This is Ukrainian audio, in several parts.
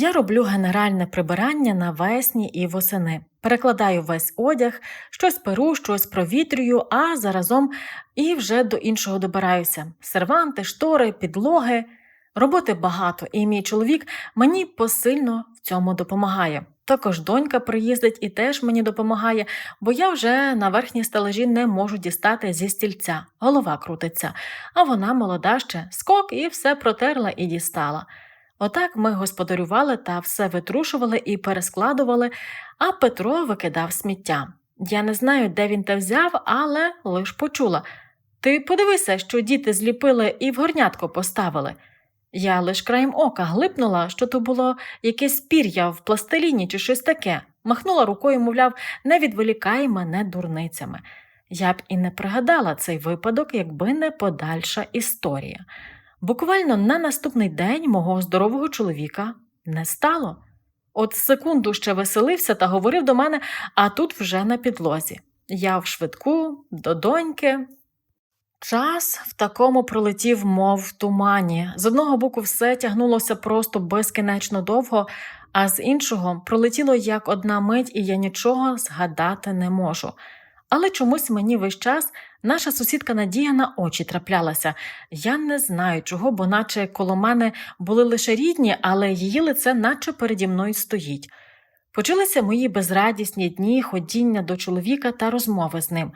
Я роблю генеральне прибирання навесні і восени. Перекладаю весь одяг, щось перу, щось провітрюю, а заразом і вже до іншого добираюся: серванти, штори, підлоги. Роботи багато, і мій чоловік мені посильно в цьому допомагає. Також донька приїздить і теж мені допомагає, бо я вже на верхній стележі не можу дістати зі стільця, голова крутиться, а вона молода ще, скок і все протерла і дістала. Отак ми господарювали та все витрушували і перескладували, а Петро викидав сміття. Я не знаю, де він те взяв, але лиш почула. Ти подивися, що діти зліпили і в горнятко поставили. Я лиш краєм ока глипнула, що то було якесь пір'я в пластиліні чи щось таке, махнула рукою, мовляв, не відволікай мене дурницями. Я б і не пригадала цей випадок, якби не подальша історія. Буквально на наступний день мого здорового чоловіка не стало. От секунду ще веселився та говорив до мене, а тут вже на підлозі. Я в швидку, до доньки. Час в такому пролетів, мов в тумані. З одного боку, все тягнулося просто безкінечно довго, а з іншого пролетіло як одна мить, і я нічого згадати не можу. Але чомусь мені весь час наша сусідка Надія на очі траплялася. Я не знаю чого, бо наче коло мене були лише рідні, але її лице наче переді мною стоїть. Почалися мої безрадісні дні ходіння до чоловіка та розмови з ним.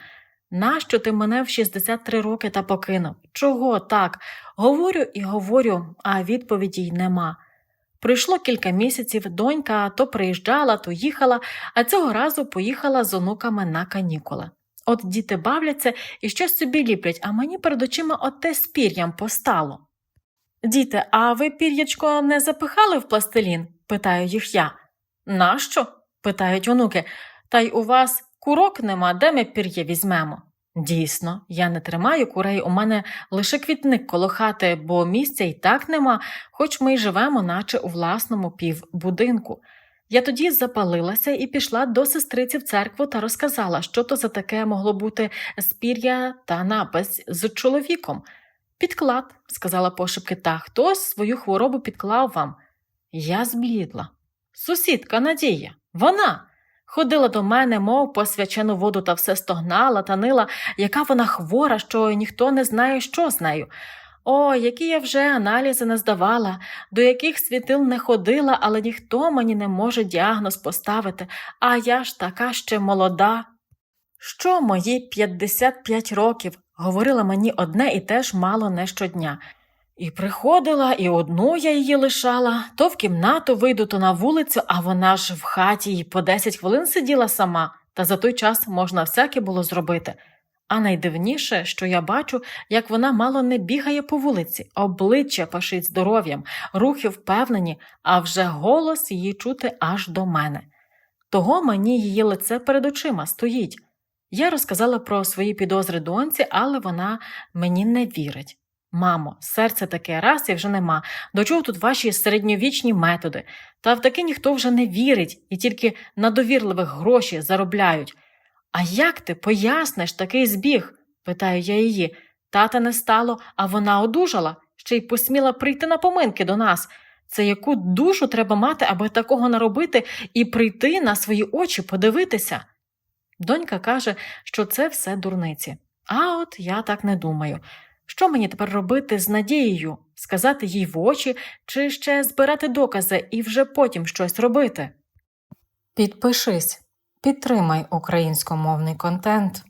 Нащо ти мене в 63 роки та покинув? Чого так? Говорю і говорю, а відповіді й нема. Пройшло кілька місяців, донька то приїжджала, то їхала, а цього разу поїхала з онуками на канікули. От діти бавляться і щось собі ліплять, а мені перед очима оте з пір'ям постало. Діти, а ви пір'ячко не запихали в пластилін? питаю їх я. Нащо? питають онуки. Та й у вас курок нема, де ми пір'я візьмемо? Дійсно, я не тримаю курей, у мене лише квітник коло хати, бо місця й так нема, хоч ми й живемо, наче у власному півбудинку. Я тоді запалилася і пішла до сестриці в церкву та розказала, що то за таке могло бути спір'я та напис з чоловіком. Підклад, сказала пошепки, та хтось свою хворобу підклав вам. Я зблідла. Сусідка Надія, вона. Ходила до мене, мов по свячену воду, та все стогнала та нила, яка вона хвора, що ніхто не знає, що з нею. О, які я вже аналізи не здавала, до яких світил не ходила, але ніхто мені не може діагноз поставити, а я ж така ще молода. Що мої 55 років, говорила мені одне і те ж мало не щодня. І приходила, і одну я її лишала, то в кімнату вийду, то на вулицю, а вона ж в хаті й по 10 хвилин сиділа сама, та за той час можна всяке було зробити. А найдивніше, що я бачу, як вона мало не бігає по вулиці, обличчя пашить здоров'ям, рухи впевнені, а вже голос її чути аж до мене. Того мені її лице перед очима стоїть. Я розказала про свої підозри доньці, але вона мені не вірить. Мамо, серце таке раз і вже нема. До чого тут ваші середньовічні методи? Та в таке ніхто вже не вірить і тільки на довірливих гроші заробляють. А як ти поясниш такий збіг? питаю я її. Тата не стало, а вона одужала, ще й посміла прийти на поминки до нас. Це яку душу треба мати, аби такого наробити і прийти на свої очі подивитися. Донька каже, що це все дурниці. А от я так не думаю. Що мені тепер робити з надією? Сказати їй в очі чи ще збирати докази і вже потім щось робити? Підпишись, підтримай українськомовний контент.